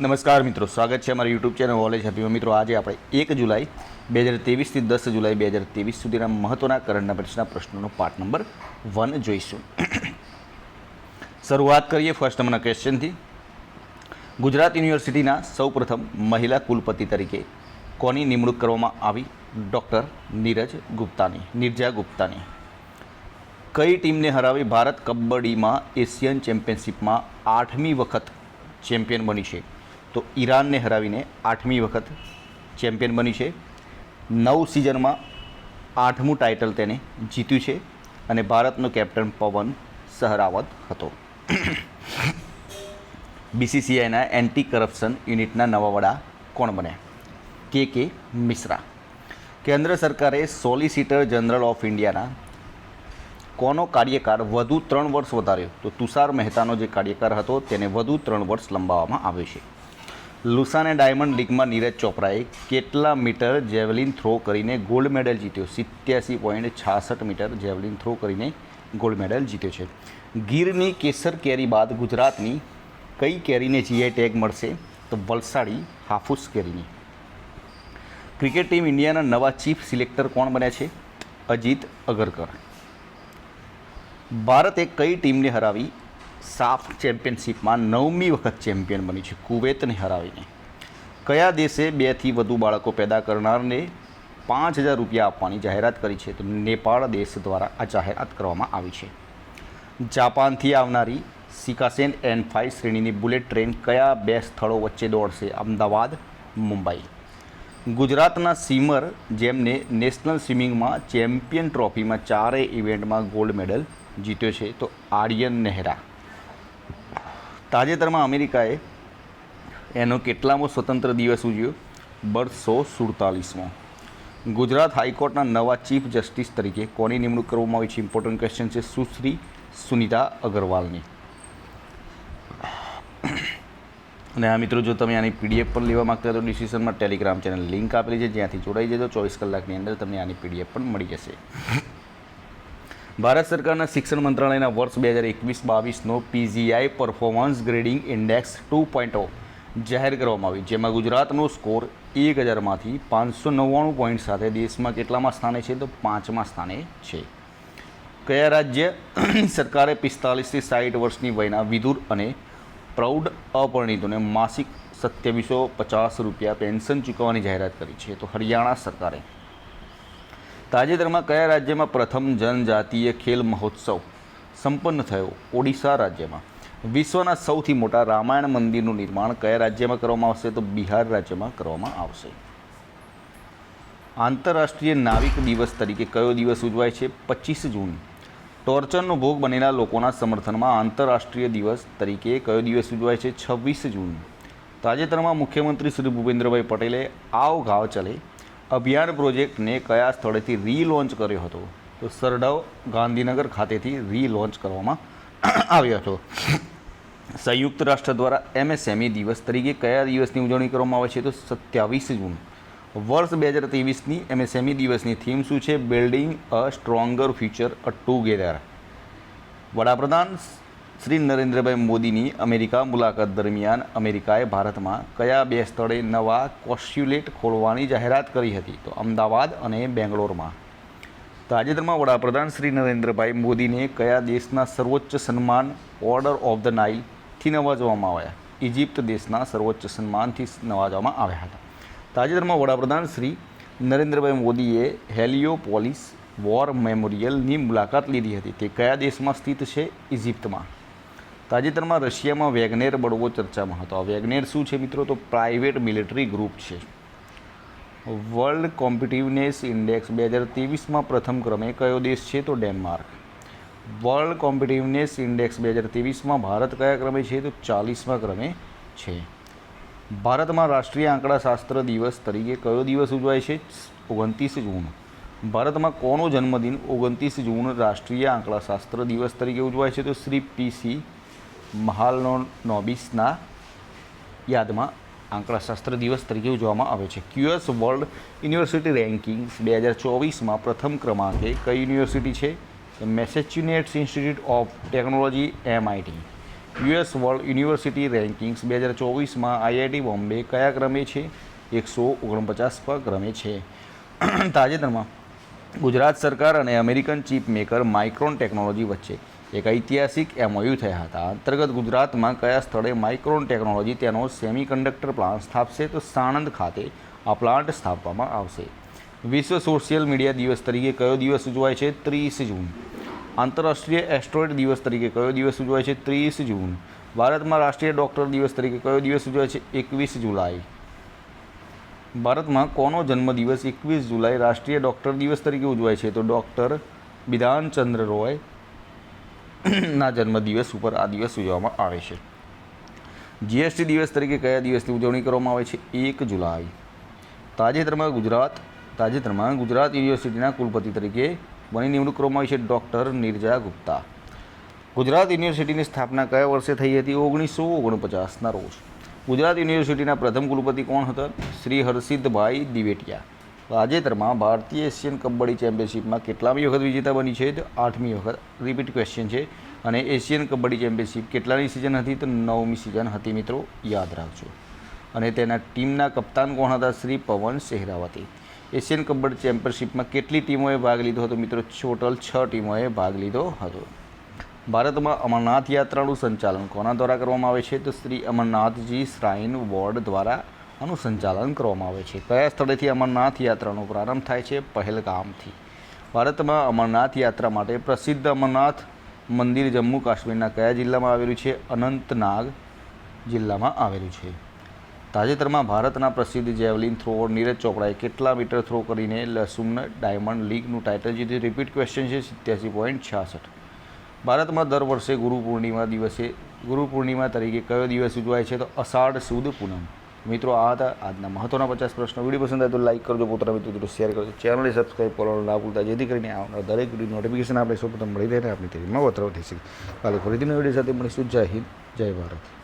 નમસ્કાર મિત્રો, સ્વાગત છે અમારી યુટ્યુબ ચેનલ વોલેજ હેપીમાં મિત્રો, આજે આપણે એક જુલાઈ, બે હજાર તેવીસથી દસ જુલાઈ બે હજાર તેવીસ સુધીના મહત્ત્વના કરંટ અફેર્સના પ્રશ્નોનો પાર્ટ નંબર વન જોઈશું. શરૂઆત કરીએ ફર્સ્ટ નંબરના ક્વેશ્ચનથી ગુજરાત યુનિવર્સિટીના સૌપ્રથમ મહિલા કુલપતિ તરીકે કોની નિમણૂક કરવામાં આવી? ડૉક્ટર નીરજ ગુપ્તાની, નિર્જા ગુપ્તાની. કઈ ટીમને હરાવી ભારત કબડ્ડીમાં એશિયન ચેમ્પિયનશિપમાં આઠમી વખત ચેમ્પિયન બની છે? તો ઈરાનને હરાવીને આઠમી વખત ચેમ્પિયન બની છે. નવ સિઝનમાં આઠમું ટાઇટલ તેને જીત્યું છે અને ભારતનો કેપ્ટન પવન સહરાવત હતો. બીસીસીઆઈના એન્ટી કરપ્શન યુનિટના નવા વડા કોણ બન્યા? કે કે મિશ્રા. કેન્દ્ર સરકારે સોલિસિટર જનરલ ઓફ ઇન્ડિયાના કોનો કાર્યકાળ વધુ ત્રણ વર્ષ વધાર્યો? તો તુષાર મહેતાનો જે કાર્યકાળ હતો તેને વધુ ત્રણ વર્ષ લંબાવવામાં આવ્યો છે. લુસાને ડાયમંડ લીગમાં નીરજ ચોપરાએ કેટલા મીટર જેવલિન થ્રો કરીને ગોલ્ડ મેડલ જીત્યો? સિત્યાસી પોઈન્ટ છાસઠ મીટર જેવલિન થ્રો કરીને ગોલ્ડ મેડલ જીત્યો છે. ગીરની કેસર કેરી બાદ ગુજરાતની કઈ કેરીને જીઆઈ ટેગ મળશે? તો વલસાડી હાફૂસ કેરીની. ક્રિકેટ ટીમ ઇન્ડિયાના નવા ચીફ સિલેક્ટર કોણ બન્યા છે? અજીત અગરકર. ભારતે કઈ ટીમને હરાવી? સાફ ચેમ્પિયનશિપમાં નવમી વખત ચેમ્પિયન બની છે કુવેતને હરાવીને. કયા દેશે બેથી વધુ બાળકો પેદા કરનારને પાંચ હજાર રૂપિયા આપવાની જાહેરાત કરી છે? તો નેપાળ દેશ દ્વારા આ જાહેરાત કરવામાં આવી છે. જાપાનથી આવનારી સિકાસેન એન ફાઇવ શ્રેણીની બુલેટ ટ્રેન કયા બે સ્થળો વચ્ચે દોડશે? અમદાવાદ, મુંબઈ. ગુજરાતના સ્વિમર, જેમને નેશનલ સ્વિમિંગમાં ચેમ્પિયન ટ્રોફીમાં ચારેય ઇવેન્ટમાં ગોલ્ડ મેડલ જીત્યો છે, તો આર્યન નહેરા. તાજેતરમાં અમેરિકાએ એનો કેટલામો સ્વતંત્ર દિવસ ઉજવ્યો? બસો સુડતાલીસમો. ગુજરાત હાઈકોર્ટના નવા ચીફ જસ્ટિસ તરીકે કોની નિમણૂક કરવામાં આવી છે? ઇમ્પોર્ટન્ટ ક્વેશ્ચન છે સુશ્રી સુનિતા અગરવાલની. અને આ મિત્રો, જો તમે આની પીડીએફ પણ લેવા માગતા તો ડિસ્ક્રિપ્શનમાં ટેલિગ્રામ ચેનલ લિંક આપેલી છે. જ્યાંથી જોડાઈ જજો. ચોવીસ કલાકની અંદર તમને આની પીડીએફ પણ મળી જશે. ભારત સરકારના શિક્ષણ મંત્રાલયના વર્ષ બે હજાર એકવીસ બાવીસનો PGI performance grading index two point જાહેર કરવામાં આવી. જેમાં ગુજરાતનો સ્કોર એક હજારમાંથી પાંચસો નવ્વાણું પોઈન્ટ સાથે દેશમાં કેટલામાં સ્થાને છે તો પાંચમા સ્થાને છે. કયા રાજ્ય સરકારે પિસ્તાલીસથી સાઠ વર્ષની વયના વિધુર અને પ્રૌઢ અપરિણિતોને માસિક સત્યાવીસો પચાસ રૂપિયા પેન્શન ચૂકવવાની જાહેરાત કરી છે તો હરિયાણા સરકારે તાજેતરમાં કયા રાજ્યમાં પ્રથમ જનજાતીય ખેલ મહોત્સવ સંપન્ન થયો? ઓડિશા રાજ્યમાં. વિશ્વના સૌથી મોટા રામાયણ મંદિરનું નિર્માણ કયા રાજ્યમાં કરવામાં આવશે? તો બિહાર રાજ્યમાં કરવામાં આવશે. આંતરરાષ્ટ્રીય નાવિક દિવસ તરીકે કયો દિવસ ઉજવાય છે? પચીસ જૂન. ટોર્ચરનો ભોગ બનેલા લોકોના સમર્થનમાં આંતરરાષ્ટ્રીય દિવસ તરીકે કયો દિવસ ઉજવાય છે? છવ્વીસ જૂન. તાજેતરમાં મુખ્યમંત્રી શ્રી ભૂપેન્દ્રભાઈ પટેલે આવ ગાવ ચલે અભિયાન પ્રોજેક્ટને કયા સ્થળેથી રીલોન્ચ કર્યો હતો? તો સરડાવ ગાંધીનગર ખાતેથી રીલોન્ચ કરવામાં આવ્યો હતો. સંયુક્ત રાષ્ટ્ર દ્વારા એમએસએમઈ દિવસ તરીકે કયા દિવસની ઉજવણી કરવામાં આવે છે? તો સત્યાવીસ જૂન. વર્ષ બે હજાર ત્રેવીસની એમએસએમઈ દિવસની થીમ શું છે? Building a stronger future a together વડાપ્રધાન શ્રી નરેન્દ્રભાઈ મોદીની અમેરિકા મુલાકાત દરમિયાન અમેરિકાએ ભારતમાં કયા બે સ્થળે નવા કોસ્યુલેટ ખોલવાની જાહેરાત કરી હતી? તો અમદાવાદ અને બેંગ્લોરમાં. તાજેતરમાં વડાપ્રધાન શ્રી નરેન્દ્રભાઈ મોદીને કયા દેશના સર્વોચ્ચ સન્માન ઓર્ડર ઓફ ધ નાઇલથી નવાજવામાં આવ્યા? ઇજિપ્ત દેશના સર્વોચ્ચ સન્માનથી નવાજવામાં આવ્યા હતા. તાજેતરમાં વડાપ્રધાન શ્રી નરેન્દ્રભાઈ મોદીએ હેલિયોપોલિસ વોર મેમોરિયલની મુલાકાત લીધી હતી. તે કયા દેશમાં સ્થિત છે? ઇજિપ્તમાં તાજેતરમાં રશિયામાં વેગનેર બળવો ચર્ચામાં હતો. આ વેગનેર શું છે મિત્રો? તો પ્રાઇવેટ મિલિટરી ગ્રુપ છે. વર્લ્ડ કોમ્પિટિવનેસ ઇન્ડેક્સ બે હજાર ત્રેવીસમાં પ્રથમ ક્રમે કયો દેશ છે? તો ડેનમાર્ક. વર્લ્ડ કોમ્પિટિવનેસ ઇન્ડેક્સ બે હજાર ત્રેવીસમાં ભારત કયા ક્રમે છે? તો ચાલીસમાં ક્રમે છે. ભારતમાં રાષ્ટ્રીય આંકડાશાસ્ત્ર દિવસ તરીકે કયો દિવસ ઉજવાય છે? ઓગણત્રીસ જૂન. ભારતમાં કોનો જન્મદિન ઓગણત્રીસ જૂન રાષ્ટ્રીય આંકડાશાસ્ત્ર દિવસ તરીકે ઉજવાય છે? તો શ્રી પીસી મહાલનો નોબિસના યાદમાં આંકડાશાસ્ત્ર દિવસ તરીકે ઉજવવામાં આવે છે. ક્યુએસ વર્લ્ડ યુનિવર્સિટી રેન્કિંગ્સ બે હજાર ચોવીસમાં પ્રથમ ક્રમાંકે કઈ યુનિવર્સિટી છે? Massachusetts institute of technology MIT US world university rankings બે હજાર ચોવીસમાં આઈઆઈટી બોમ્બે કયા ક્રમે છે? એકસો ઓગણપચાસ પર ક્રમે છે. તાજેતરમાં ગુજરાત સરકાર અને American chip maker Micron technology વચ્ચે એક ઐતિહાસિક એમઓયુ થયા હતા. અંતર્ગત ગુજરાતમાં કયા સ્થળે માઇક્રોન ટેકનોલોજી તેનો સેમિકન્ડક્ટર પ્લાન્ટ સ્થાપશે તો સાણંદ ખાતે આ પ્લાન્ટ સ્થાપવામાં આવશે. વિશ્વ સોશિયલ મીડિયા દિવસ તરીકે કયો દિવસ ઉજવાય છે? ત્રીસ જૂન. આંતરરાષ્ટ્રીય એસ્ટ્રોઇડ દિવસ તરીકે કયો દિવસ ઉજવાય છે? ત્રીસ જૂન. ભારતમાં રાષ્ટ્રીય ડૉક્ટર દિવસ તરીકે કયો દિવસ ઉજવાય છે? એકવીસ જુલાઈ. ભારતમાં કોનો જન્મદિવસ એકવીસ જુલાઈ રાષ્ટ્રીય ડૉક્ટર દિવસ તરીકે ઉજવાય છે? તો ડૉક્ટર બિધાનચંદ્ર રોય ના જન્મદિવસ ઉપર આ દિવસ ઉજવવામાં આવે છે. જીએસટી દિવસ તરીકે કયા દિવસની ઉજવણી કરવામાં આવે છે? એક જુલાઈ. તાજેતરમાં ગુજરાત તાજેતરમાં ગુજરાત યુનિવર્સિટીના કુલપતિ તરીકે બની નિમણૂક કરવામાં આવી છે ડૉક્ટર નિર્જા ગુપ્તા. ગુજરાત યુનિવર્સિટીની સ્થાપના કયા વર્ષે થઈ હતી? ઓગણીસો ઓગણપચાસના રોજ. ગુજરાત યુનિવર્સિટીના પ્રથમ કુલપતિ કોણ હતા? શ્રી હર્ષિતભાઈ દિવેટિયા. તાજેતરમાં ભારતીય એશિયન કબડ્ડી ચેમ્પિયનશિપમાં કેટલામી વખત વિજેતા બની છે તો આઠમી વખત. રિપીટ ક્વેશ્ચન છે. અને એશિયન કબડ્ડી ચેમ્પિયનશિપ કેટલાની સિઝન હતી તો નવમી સિઝન હતી મિત્રો, યાદ રાખજો. અને તેના ટીમના કપ્તાન કોણ હતા? શ્રી પવન સેહરાવતી. એશિયન કબડ્ડી ચેમ્પિયનશિપમાં કેટલી ટીમોએ ભાગ લીધો હતો મિત્રો? ટોટલ છ ટીમોએ ભાગ લીધો હતો. ભારતમાં અમરનાથ યાત્રાનું સંચાલન કોના દ્વારા કરવામાં આવે છે? તો શ્રી અમરનાથજી શ્રાઇન બોર્ડ દ્વારા આનું સંચાલન કરવામાં આવે છે. કયા સ્થળેથી અમરનાથ યાત્રાનો પ્રારંભ થાય છે? પહેલગામથી. ભારતમાં અમરનાથ યાત્રા માટે પ્રસિદ્ધ અમરનાથ મંદિર જમ્મુ કાશ્મીરના કયા જિલ્લામાં આવેલું છે? અનંતનાગ જિલ્લામાં આવેલું છે. તાજેતરમાં ભારતના પ્રસિદ્ધ જેવલિન થ્રોઅર નીરજ ચોપડાએ કેટલા મીટર થ્રો કરીને લસુમન ડાયમંડ લીગનું ટાઇટલ જીત્યું? રિપીટ ક્વેશ્ચન છે, સિત્યાસી પોઈન્ટ છાસઠ. ભારતમાં દર વર્ષે ગુરુ પૂર્ણિમા દિવસે, ગુરુ પૂર્ણિમા તરીકે કયો દિવસ ઉજવાય છે? તો અષાઢ સુદ પૂનમ. મિત્રો, આ હતા આજના મહત્ત્વના પચાસ પ્રશ્નો. વીડિયો પસંદ આવે તો લાઇક કરજો, પોતાના મિત્રો જોડે શેર કરજો. ચેનલને સબસ્ક્રાઈબ કરવાનું ના ભૂલતા, જેથી કરીને આવનાર દરેક વીડિયો નોટિફિકેશન આપણે સૌપ્રથમ મળી રહે આપણી ટીવીમાં વધારો થઈ શકે. કાલે ફરીથી વીડિયો સાથે મળીશું. જય હિન્દ, જય ભારત.